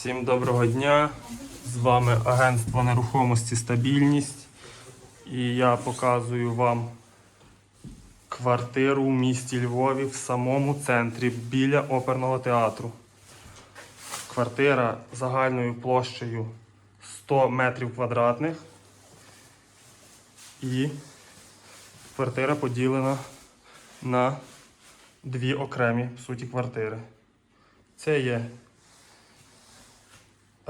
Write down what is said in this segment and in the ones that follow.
Всім доброго дня! З вами агентство нерухомості Стабільність. І я показую вам квартиру в місті Львові в самому центрі біля оперного театру. Квартира загальною площею 100 метрів квадратних. І квартира поділена на дві окремі суті квартири. Це є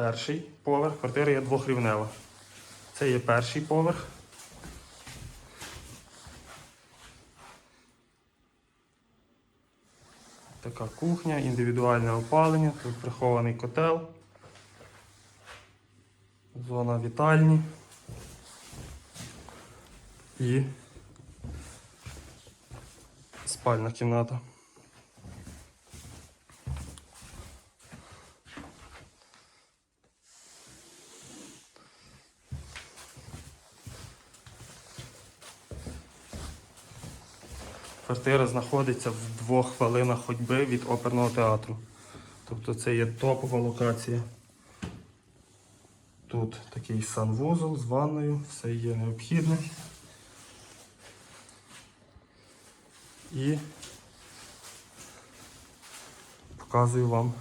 перший поверх. Квартира є двохрівнева. Це є перший поверх. Така кухня, індивідуальне опалення, тут прихований котел, зона вітальні і спальна кімната. Квартира знаходиться в двох хвилинах ходьби від оперного театру. Тобто це є топова локація. Тут такий санвузол з ванною, все є необхідне. І показую вам.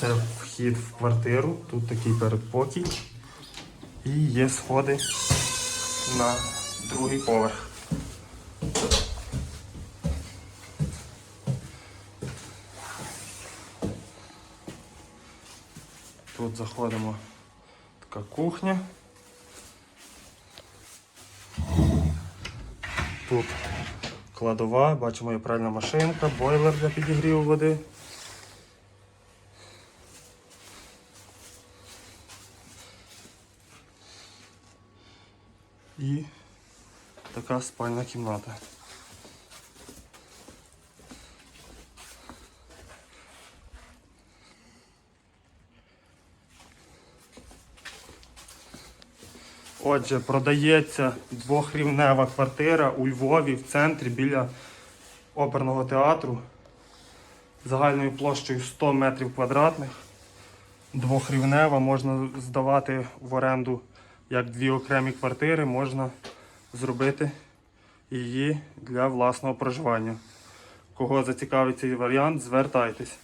Це вхід в квартиру, тут такий передпокій. І є сходи на другий поверх. Тут заходимо така кухня. Тут кладова, бачимо є пральна машинка, бойлер для підігріву води. І така спальна кімната. Отже, продається двохрівнева квартира у Львові в центрі біля оперного театру загальною площею 100 метрів квадратних. Двохрівнева можна здавати в оренду як дві окремі квартири, можна зробити її для власного проживання. Кого зацікавить цей варіант, звертайтесь.